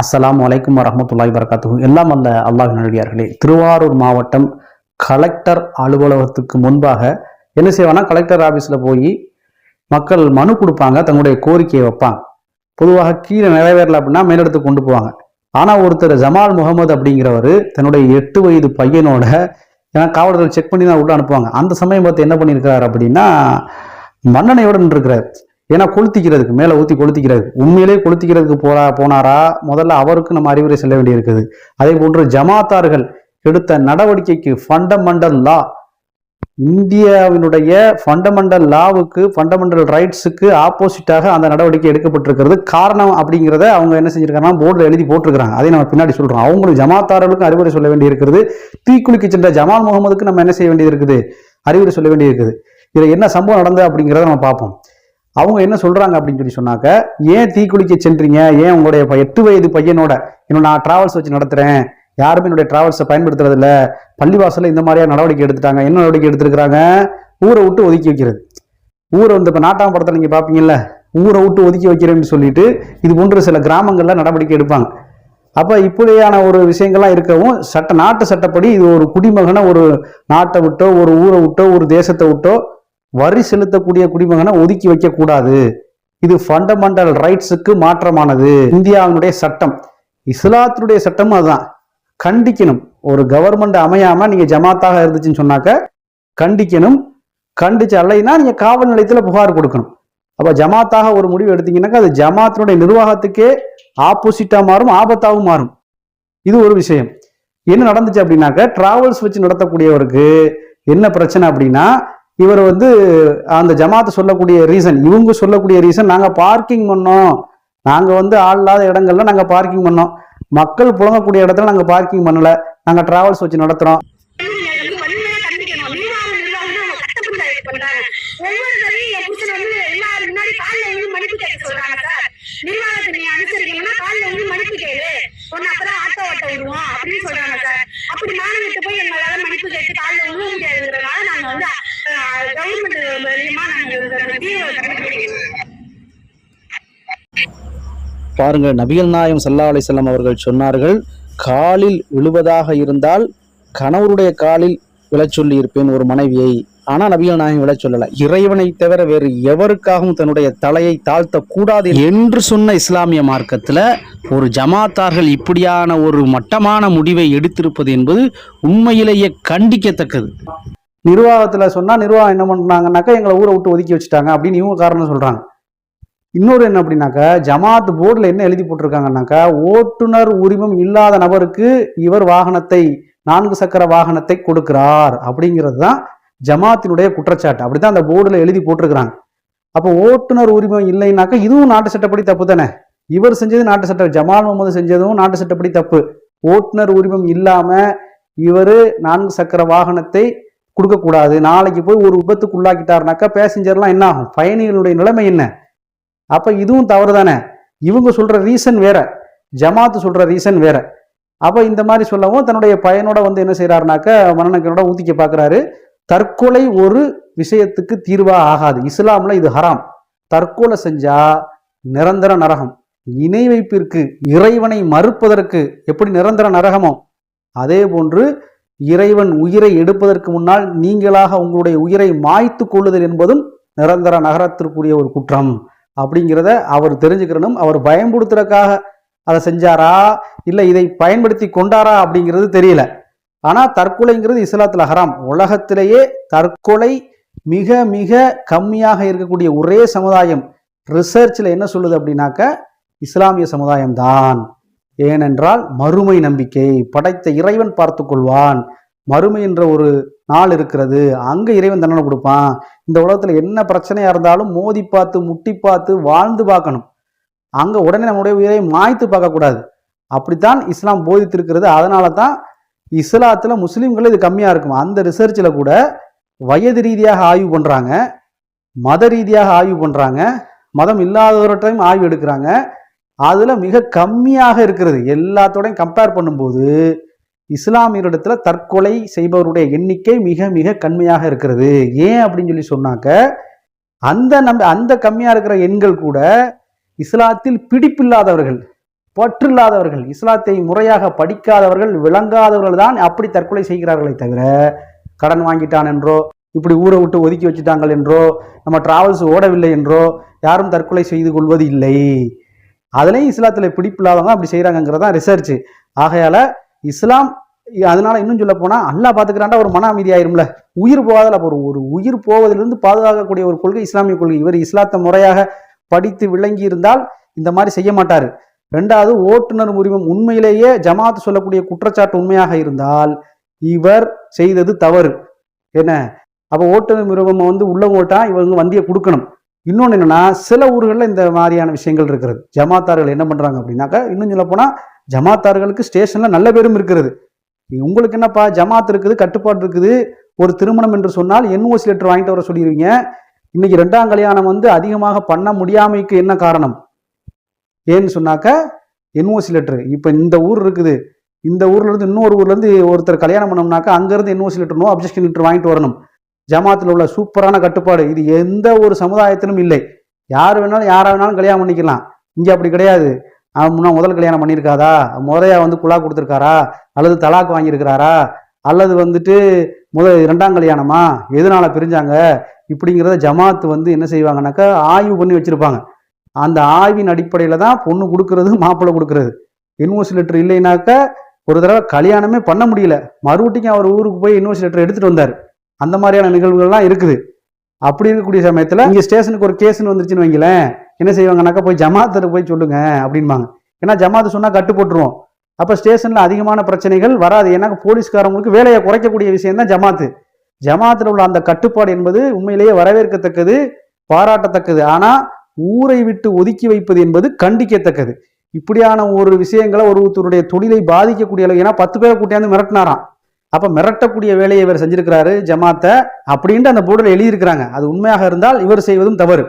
அஸ்லாம் வலைக்கம் வரமத்துல்லாய் வரகாத்து எல்லாம் அல்ல அல்லாஹ் நடிகார்களே திருவாரூர் மாவட்டம் கலெக்டர் அலுவலகத்துக்கு முன்பாக என்ன செய்வானா கலெக்டர் ஆஃபீஸில் போய் மக்கள் மனு கொடுப்பாங்க தங்களுடைய கோரிக்கையை வைப்பாங்க. பொதுவாக கீழே நிறைவேறல அப்படின்னா மேலிடத்து கொண்டு போவாங்க. ஆனால் ஒருத்தர் ஜமால் முகமது அப்படிங்கிறவர் தன்னுடைய எட்டு வயது பையனோட ஏன்னா காவலர்கள் செக் பண்ணி தான் உள்ள அனுப்புவாங்க. அந்த சமயம் பார்த்து என்ன பண்ணியிருக்கிறார் அப்படின்னா மன்னனையோடு நின்றுருக்கிறார். ஏன்னா கொளுத்திக்கிறதுக்கு மேலே ஊற்றி கொளுத்திக்கிறதுக்கு உண்மையிலே கொளுத்திக்கிறதுக்கு போறா போனாரா? முதல்ல அவருக்கு நம்ம அறிவுரை செல்ல வேண்டியிருக்குது. அதே போன்று ஜமாத்தார்கள் எடுத்த நடவடிக்கைக்கு ஃபண்டமெண்டல் லா இந்தியாவினுடைய ஃபண்டமெண்டல் லாவுக்கு ஃபண்டமெண்டல் ரைட்ஸுக்கு ஆப்போசிட்டாக அந்த நடவடிக்கை எடுக்கப்பட்டிருக்கிறது. காரணம் அப்படிங்கிறத அவங்க என்ன செஞ்சிருக்காங்கன்னா போர்டில் எழுதி போட்டிருக்கிறாங்க. அதை நம்ம பின்னாடி சொல்கிறோம் அவங்களும் ஜமாத்தாரர்களுக்கும் அறிவுரை சொல்ல வேண்டியிருக்கிறது. தீக்குளிக்கு சென்ற ஜமால் முகமதுக்கு நம்ம என்ன செய்ய வேண்டியது இருக்குது அறிவுரை சொல்ல வேண்டியிருக்குது. இதில் என்ன சம்பவம் நடந்தது அப்படிங்கிறத நம்ம பார்ப்போம். அவங்க என்ன சொல்றாங்க அப்படின்னு சொல்லி சொன்னாக்க ஏன் தீக்குளிக்க சென்றீங்க? ஏன் உங்களுடைய ப- எட்டு வயது பையனோட இன்னும் நான் டிராவல்ஸ் வச்சு நடத்துறேன். யாருமே என்னுடைய டிராவல்ஸை பயன்படுத்துறது இல்லை பள்ளிவாசலில் இந்த மாதிரியான நடவடிக்கை எடுத்துட்டாங்க. என்ன நடவடிக்கை எடுத்திருக்கிறாங்க? ஊரை விட்டு ஒதுக்கி வைக்கிறது. ஊரை வந்து இப்போ நாட்டாம் படத்தில் நீங்கள் பார்ப்பீங்கல்ல ஊரை விட்டு ஒதுக்கி வைக்கிறேன்னு சொல்லிட்டு இது போன்ற சில கிராமங்களில் நடவடிக்கை எடுப்பாங்க. அப்போ இப்படியான ஒரு விஷயங்கள்லாம் இருக்கவும் சட்ட நாட்டு சட்டப்படி இது ஒரு குடிமகனை ஒரு நாட்டை விட்டோ ஒரு ஊரை விட்டோ ஒரு தேசத்தை விட்டோ வரி செலுத்தக்கூடிய குடிமகனை ஒதுக்கி வைக்கக்கூடாது. இது ஃபண்டமெண்டல் ரைட்ஸுக்கு மாற்றமானது. இந்தியாவினுடைய சட்டம். இஸ்லாத்தினுடைய சட்டமும் அதுதான். கண்டிக்கணும். ஒரு கவர்மெண்ட் அமையாம நீங்க ஜமாத்தாக இருந்துச்சுன்னு சொன்னாக்க கண்டிக்கணும். கண்டிச்சு அல்லைன்னா நீங்க காவல் நிலையத்துல புகார் கொடுக்கணும். அப்ப ஜமாத்தாக ஒரு முடிவு எடுத்தீங்கன்னாக்கா அது ஜமாத்தினுடைய நிர்வாகத்துக்கே ஆப்போசிட்டா மாறும் ஆபத்தாகவும் மாறும். இது ஒரு விஷயம். என்ன நடந்துச்சு அப்படின்னாக்க டிராவல்ஸ் வச்சு நடத்தக்கூடியவருக்கு என்ன பிரச்சனை அப்படின்னா இவர் வந்து அந்த ஜமாத்து சொல்லக்கூடிய ரீசன் இவங்க சொல்லக்கூடிய ரீசன் நாங்கள் பார்க்கிங் பண்ணோம். நாங்கள் வந்து ஆள் இல்லாத இடங்கள்ல நாங்கள் பார்க்கிங் பண்ணோம். மக்கள் புழங்கக்கூடிய இடத்துல நாங்கள் பார்க்கிங் பண்ணல. நாங்கள் டிராவல்ஸ் வச்சு நடத்துறோம். வந்து ஆட்டோ அப்படின்னு சொல்றாங்க சார். அப்படி மானவிட்டு போய் எங்களால மன்னிப்பு கேட்டு கால்ல விழுக முடியாதுங்கிறதுனால நாங்க வந்து கவர்மெண்ட் மூலியமா நாங்க தீர்வை கண்டுபிடிக்கணும் நபிகள் நாயம் சல்லா அலிசல்லாம் அவர்கள் சொன்னார்கள் காலில் விழுவதாக இருந்தால் கணவருடைய காலில் விழச்சொல்லி இருப்பேன் ஒரு மனைவியை. ஆனால் நபிகள் நாயகம் விழச் சொல்லலை. இறைவனை தவிர வேறு எவருக்காகவும் தன்னுடைய தலையை தாழ்த்தக்கூடாது என்று சொன்ன இஸ்லாமிய மார்க்கத்துல ஒரு ஜமாத்தார்கள் இப்படியான ஒரு மட்டமான முடிவை எடுத்திருப்பது என்பது உண்மையிலேயே கண்டிக்கத்தக்கது. நிர்வாகத்தில் சொன்னால் நிர்வாகம் என்ன பண்ணாங்கன்னாக்கா எங்களை ஊரை விட்டு ஒதுக்கி வச்சுட்டாங்க அப்படின்னு இவங்க காரணம் சொல்கிறாங்க இன்னொரு என்ன அப்படின்னாக்கா ஜமாத் போர்டில் என்ன எழுதி போட்டிருக்காங்கனாக்கா ஓட்டுநர் உரிமம் இல்லாத நபருக்கு இவர் வாகனத்தை நான்கு சக்கர வாகனத்தை கொடுக்கிறார் அப்படிங்கிறது தான் ஜமாத்தினுடைய குற்றச்சாட்டு. அப்படி தான் அந்த போர்டில் எழுதி போட்டிருக்கிறாங்க. அப்போ ஓட்டுநர் உரிமம் இல்லைனாக்கா இதுவும் நாட்டு சட்டப்படி தப்பு தானே? இவர் செஞ்சது நாட்டு சட்டம் ஜமால் முகமது செஞ்சதும் நாட்டு சட்டப்படி தப்பு. ஓட்டுநர் உரிமம் இல்லாமல் இவர் நான்கு சக்கர வாகனத்தை கொடுக்கக்கூடாது. நாளைக்கு போய் ஒரு விபத்துக்கு உள்ளாக்கிட்டாருனாக்கா பேசஞ்சர்லாம் என்ன ஆகும் பயணிகளுடைய நிலைமை என்ன? அப்போ இதுவும் தவறு தானே இவங்க சொல்கிற ரீசன் வேற. ஜமாத்து சொல்கிற ரீசன் வேற. அப்போ இந்த மாதிரி சொல்லவும் தன்னுடைய பையனோட வந்து என்ன செய்கிறாருனாக்கா மனநக்கனோட ஊத்திக்க பார்க்குறாரு தற்கொலை ஒரு விஷயத்துக்கு தீர்வாக ஆகாது. இஸ்லாமில் இது ஹராம். தற்கொலை செஞ்சால் நிரந்தர நரகம். இணை வைப்பிற்கு இறைவனை மறுப்பதற்கு எப்படி நிரந்தர நரகமோ அதே போன்று இறைவன் உயிரை எடுப்பதற்கு முன்னால் நீங்களாக உங்களுடைய உயிரை மாய்த்து கொள்ளுதல் என்பதும் நிரந்தர நகரத்திற்குரிய ஒரு குற்றம். அப்படிங்கிறத அவர் தெரிஞ்சுக்கிறனும் அவர் பயன்படுத்துறதுக்காக அதை செஞ்சாரா? இல்லை இதை பயன்படுத்தி கொண்டாரா? அப்படிங்கிறது தெரியல. ஆனால் தற்கொலைங்கிறது இஸ்லாத்துல ஹராம். உலகத்திலேயே தற்கொலை மிக மிக கம்மியாக இருக்கக்கூடிய ஒரே சமுதாயம் ரிசர்ச்சில் என்ன சொல்லுது அப்படின்னாக்க இஸ்லாமிய சமுதாயம் தான் ஏனென்றால் மறுமை நம்பிக்கை. படைத்த இறைவன் பார்த்து கொள்வான். மறுமை என்ற ஒரு நாள் இருக்கிறது. அங்கே இறைவன் தண்டனை கொடுப்பான். இந்த உலகத்தில் என்ன பிரச்சனையாக இருந்தாலும் மோதி பார்த்து முட்டி பார்த்து வாழ்ந்து பார்க்கணும். அங்கே உடனே நம்முடைய உயிரை மாய்த்து பார்க்கக்கூடாது அப்படித்தான் இஸ்லாம் போதித்திருக்கிறது. அதனால தான் இஸ்லாத்தில் முஸ்லீம்கள் இது கம்மியாக இருக்கும். அந்த ரிசர்ச்சில் கூட வயது ரீதியாக ஆய்வு பண்ணுறாங்க மத ரீதியாக ஆய்வு பண்ணுறாங்க மதம் இல்லாதவர்கிட்டையும் ஆய்வு எடுக்கிறாங்க. அதில் மிக கம்மியாக இருக்கிறது. எல்லாத்தோடையும் கம்பேர் பண்ணும்போது இஸ்லாமியரிடத்தில் தற்கொலை செய்பவருடைய எண்ணிக்கை மிக மிக கம்மியாக இருக்கிறது. ஏன் அப்படின்னு சொல்லி சொன்னாக்க அந்த நம்ப அந்த கம்மியாக இருக்கிற எண்கள் கூட இஸ்லாத்தில் பிடிப்பில்லாதவர்கள் பற்றில்லாதவர்கள் இஸ்லாத்தை முறையாக படிக்காதவர்கள் விளங்காதவர்கள் தான் அப்படி தற்கொலை செய்கிறார்களே தவிர கடன் வாங்கிட்டான் என்றோ இப்படி ஊரை விட்டு ஒதுக்கி வச்சுட்டாங்கள் என்றோ நம்ம டிராவல்ஸ் ஓடவில்லை என்றோ யாரும் தற்கொலை செய்து கொள்வது இல்லை அதுலேயும் இஸ்லாத்தில் பிடிப்பில்லாதவங்க அப்படி செய்கிறாங்கிறது தான் ரிசர்ச் ஆகையால் இஸ்லாம் அதனால இன்னும் சொல்ல போனால் அல்லா பார்த்துக்கிறாண்டா ஒரு மன அமைதி ஆயிரும்ல. உயிர் போகாதல ஒரு ஒரு உயிர் போவதிலிருந்து பாதுகாக்கக்கூடிய ஒரு கொள்கை இஸ்லாமிய கொள்கை. இவர் இஸ்லாத்தை முறையாக படித்து விளங்கி இருந்தால் இந்த மாதிரி செய்ய மாட்டார். ரெண்டாவது ஓட்டுநர் உரிமம் உண்மையிலேயே ஜமாத் சொல்லக்கூடிய குற்றச்சாட்டு உண்மையாக இருந்தால் இவர் செய்தது தவறு. என்ன? அப்போ ஓட்டுநர் உரிமம் வந்து உள்ள ஓட்டா இவங்க வந்தியை கொடுக்கணும். இன்னொன்று என்னென்னா சில ஊர்களில் இந்த மாதிரியான விஷயங்கள் இருக்கிறது. ஜமாத்தார்கள் என்ன பண்ணுறாங்க அப்படின்னாக்கா இன்னும் சொல்லப்போனால் ஜமாத்தார்களுக்கு ஸ்டேஷனில் நல்ல பேரும் இருக்கிறது. உங்களுக்கு என்னப்பா ஜமாத் இருக்குது கட்டுப்பாடு இருக்குது ஒரு திருமணம் என்று சொன்னால் என்ஓசி லெட்டர் வாங்கிட்டு வர சொல்லிடுவீங்க இன்னைக்கு ரெண்டாம் கல்யாணம் வந்து அதிகமாக பண்ண முடியாமைக்கு என்ன காரணம்? ஏன்னு சொன்னாக்க என்ஓசி லெட்டர் இப்போ இந்த ஊர் இருக்குது. இந்த ஊர்லேருந்து இன்னொரு ஊர்லேருந்து ஒருத்தர் கல்யாணம் பண்ணோம்னாக்கா அங்கேருந்து NOC letter no objection letter வாங்கிட்டு வரணும். ஜமாத்தில் உள்ள சூப்பரான கட்டுப்பாடு. இது எந்த ஒரு சமுதாயத்திலும் இல்லை. யார் வேணாலும் யாரை வேணாலும் கல்யாணம் பண்ணிக்கலாம். இங்கே அப்படி கிடையாது. அவன் முன்னா முதல் கல்யாணம் பண்ணியிருக்காதா? முறையா வந்து குழா கொடுத்துருக்காரா? அல்லது தலாக்கு வாங்கியிருக்கிறாரா? அல்லது வந்துட்டு முத இரண்டாம் கல்யாணமா? எதனால பிரிஞ்சாங்க? இப்படிங்கிறத ஜமாத் வந்து என்ன செய்வாங்கன்னாக்கா ஆய்வு பண்ணி வச்சுருப்பாங்க. அந்த ஆய்வின் அடிப்படையில் தான் பொண்ணு கொடுக்கறது மாப்பிள்ளை கொடுக்கறது. யூனிவர்சிட்டி லெட்டர் இல்லைனாக்க ஒரு தடவை கல்யாணமே பண்ண முடியல. மறுபடியும் அவர் ஊருக்கு போய் யூனிவர்சிட்டி லெட்டர் எடுத்துகிட்டு வந்தார். அந்த மாதிரியான நிகழ்வுகள்லாம் இருக்குது. அப்படி இருக்கக்கூடிய சமயத்தில் இங்கே ஸ்டேஷனுக்கு ஒரு கேஸ்ன்னு வந்துருச்சுன்னு வைங்களேன் என்ன செய்வாங்கனாக்கா போய் ஜமாத்துக்கு போய் சொல்லுங்க அப்படின்பாங்க. ஏன்னா ஜமாத்து சொன்னால் கட்டு போட்டுருவோம். ஸ்டேஷனில் அதிகமான பிரச்சனைகள் வராது. ஏன்னா போலீஸ்காரங்களுக்கு வேலையை குறைக்கக்கூடிய விஷயம் தான் ஜமாத்து. ஜமாத்தில் உள்ள அந்த கட்டுப்பாடு என்பது உண்மையிலேயே வரவேற்கத்தக்கது பாராட்டத்தக்கது. ஆனால் ஊரை விட்டு ஒதுக்கி வைப்பது என்பது கண்டிக்கத்தக்கது. இப்படியான ஒரு விஷயங்களை ஒருத்தருடைய தொழிலை பாதிக்கக்கூடிய அளவு ஏன்னா பத்து பேரை கூட்டியாந்து மிரட்டினாராம். அப்போ மிரட்டக்கூடிய வேலையை இவர் செஞ்சிருக்கிறாரு ஜமாத்தை அப்படின்ட்டு அந்த போர்டில் எழுதியிருக்கிறாங்க. அது உண்மையாக இருந்தால் இவர் செய்வதும் தவறு.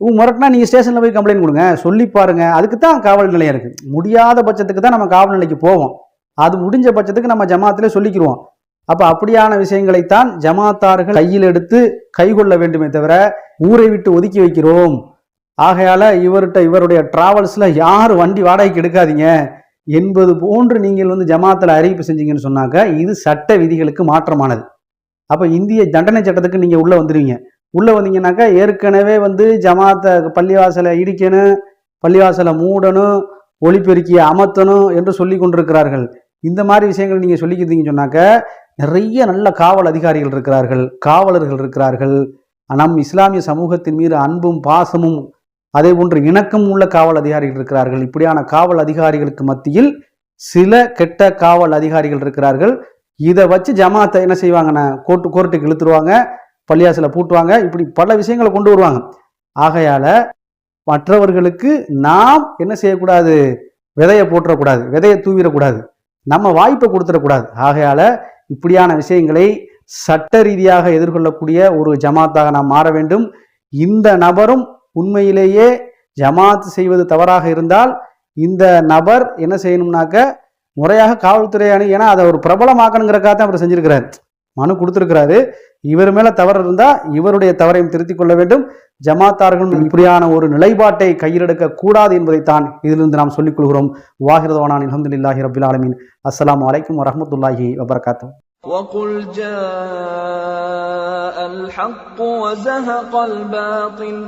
உங்க மிரட்டினா நீங்கள் ஸ்டேஷனில் போய் கம்ப்ளைண்ட் கொடுங்க சொல்லி பாருங்க. அதுக்கு தான் காவல் நிலையம் இருக்குது முடியாத பட்சத்துக்கு தான் நம்ம காவல் நிலைக்கு போவோம். அது முடிஞ்ச பட்சத்துக்கு நம்ம ஜமாத்திலே சொல்லிக்கிருவோம். அப்போ அப்படியான விஷயங்களைத்தான் ஜமாத்தார்கள் கையில் எடுத்து கைகொள்ள வேண்டுமே தவிர ஊரை விட்டு ஒதுக்கி வைக்கிறோம். ஆகையால் இவர்கிட்ட இவருடைய ட்ராவல்ஸில் யார் வண்டி வாடகைக்கு எடுக்காதீங்க. என்பது போன்று நீங்கள் வந்து ஜமாத்தில் அறிவிப்பு செஞ்சீங்கன்னு சொன்னாக்க இது சட்ட விதிகளுக்கு மாற்றமானது. அப்போ இந்திய தண்டனை சட்டத்துக்கு நீங்கள் உள்ளே வந்துடுவீங்க உள்ளே வந்தீங்கன்னாக்கா ஏற்கனவே வந்து ஜமாத்தை பள்ளிவாசலை இடிக்கணும் பள்ளிவாசலை மூடணும் ஒளிப்பெருக்கியை அமர்த்தணும் என்று சொல்லி கொண்டிருக்கிறார்கள். இந்த மாதிரி விஷயங்கள் நீங்கள் சொல்லிக்கிறீங்கன்னு சொன்னாக்க நிறைய நல்ல காவல் அதிகாரிகள் இருக்கிறார்கள் காவலர்கள் இருக்கிறார்கள். நம் இஸ்லாமிய சமூகத்தின் மீது அன்பும் பாசமும் அதே போன்று இணக்கம் உள்ள காவல் அதிகாரிகள் இருக்கிறார்கள். இப்படியான காவல் அதிகாரிகளுக்கு மத்தியில் சில கெட்ட காவல் அதிகாரிகள் இருக்கிறார்கள். இதை வச்சு ஜமாத்தை என்ன செய்வாங்கன்னா கோர்ட்டு கோர்ட்டுக்கு இழுத்துருவாங்க பள்ளியாசில பூட்டுவாங்க. இப்படி பல விஷயங்களை கொண்டு வருவாங்க. ஆகையால மற்றவர்களுக்கு நாம் என்ன செய்யக்கூடாது? விதையை போட்டுறக்கூடாது விதையை தூவிடக்கூடாது நம்ம வாய்ப்பை கொடுத்துடக்கூடாது. ஆகையால இப்படியான விஷயங்களை சட்ட ரீதியாக எதிர்கொள்ளக்கூடிய ஒரு ஜமாத்தாக நாம் மாற வேண்டும். இந்த நபரும் உண்மையிலேயே ஜமாத் செய்வது தவறாக இருந்தால் இந்த நபர் என்ன செய்யணும்னாக்க முறையாக காவல்துறை அணி ஏன்னா அதை ஒரு பிரபலமாக்கணுங்கிறக்காக தான் அவர் செஞ்சிருக்கிறார் மனு கொடுத்திருக்கிறாரு இவர் மேல தவறு இருந்தா இவருடைய தவறையும் திருத்திக் கொள்ள வேண்டும் ஜமாத்தார்கள் இப்படியான ஒரு நிலைப்பாட்டை கையிலெடுக்க கூடாது என்பதைத்தான் இதிலிருந்து நாம் சொல்லிக் கொள்கிறோம் வாகிரதவானான் அலமதுல்லாஹி ரபில் ஆலமின் அஸ்ஸலாமு அலைக்கும் வரஹமத்துல்லாஹி வபரகாத்து وقل جاء الحق وزهق الباطل